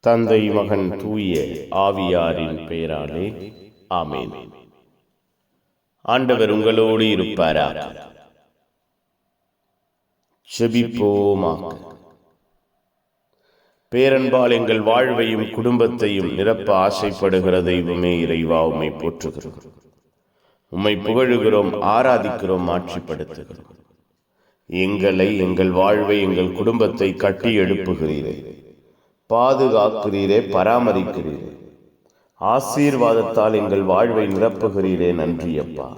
தந்தை மகன் தூய ஆவியாரின் பெயராலே. ஆமென். ஆண்டவர் உங்களோடு இருப்பாராக செபிப்போமாக. பேரன்பால் எங்கள் வாழ்வையும் குடும்பத்தையும் நிரப்ப ஆசைப்படுகிற தெய்வமே இறைவா உம்மை போற்றுகிறோம். உம்மை புகழுகிறோம் ஆராதிக்கிறோம் ஆட்சிப்படுத்துகிறோம். எங்களை எங்கள் வாழ்வை எங்கள் குடும்பத்தை கட்டி எழுப்புகிறீரே. பாதுகாக்கிறீரே பராமரிக்கிறீரே. ஆசீர்வாதத்தால் எங்கள் வாழ்வை நிரப்புகிறீரே நன்றி அப்பா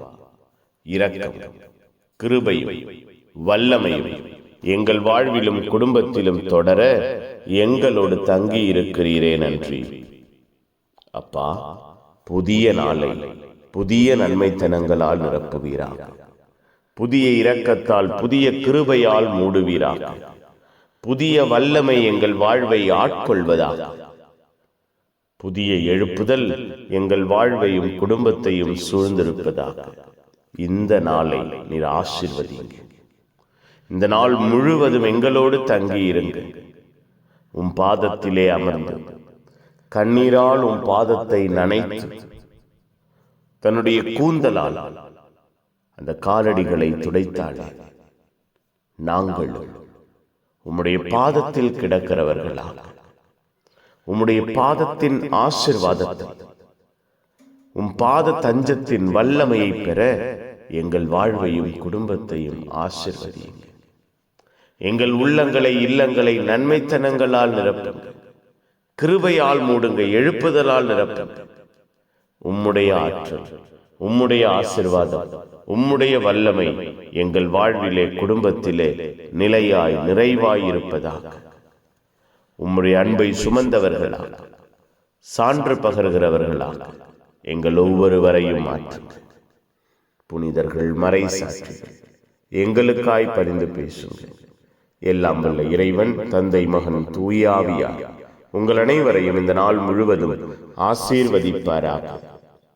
இரக்கம் கிருபையும் வல்லமையும் எங்கள் வாழ்விலும் குடும்பத்திலும் தொடர எங்களோடு தங்கி இருக்கிறீரே நன்றி. அப்பா புதிய நாளை புதிய நன்மைத்தனங்களால் நிரப்புவீராக. புதிய இரக்கத்தால் புதிய கிருபையால் மூடுவீராக. புதிய வல்லமை எங்கள் வாழ்வை ஆட்கொள்வதாக. புதிய எழுப்புதல் எங்கள் வாழ்வையும் குடும்பத்தையும் சூழ்ந்திருப்பதாக. இந்த நாளை நீர் ஆசிர்வதிங்க இந்த நாள் முழுவதும் எங்களோடு தங்கியிருங்க. உம் பாதத்திலே அமர்ந்து கண்ணீரால் உம் பாதத்தை நனைத்து தன்னுடைய கூந்தலால் அந்த காலடிகளை துடைத்தாள். நாங்கள் உம்முடைய பாதத்தில் கிடக்கிறவர்களாக உம்முடைய பாதத்தின் ஆசிர்வாதத்தை. உம் பாத தஞ்சத்தின் வல்லமையை பெற எங்கள் வாழ்வையும் குடும்பத்தையும் ஆசிர்வதியுங்க எங்கள் உள்ளங்களை இல்லங்களை நன்மைத்தனங்களால் நிரப்புங்க கிருபையால் மூடுங்க எழுப்புதலால் நிரப்புங்க உம்முடைய ஆற்றல் உம்முடைய ஆசிர்வாதம் உம்முடைய வல்லமை எங்கள் வாழ்விலே குடும்பத்திலே நிலையாய் நிறைவாய் இருப்பதாக. உம்முடைய அன்பை சுமந்தவர்களாக சான்று பகர்கிறவர்களாக எங்கள் ஒவ்வொருவரையும் மாற்றுங்க புனிதர்கள் மறை சாட்சிகள் எங்களுக்காய் பரிந்து பேசுங்க எல்லாம் வல்ல இறைவன் தந்தை மகன் தூயாவியா? உங்கள் அனைவரையும் இந்த நாள் முழுவதும் ஆசீர்வதிப்பாராக.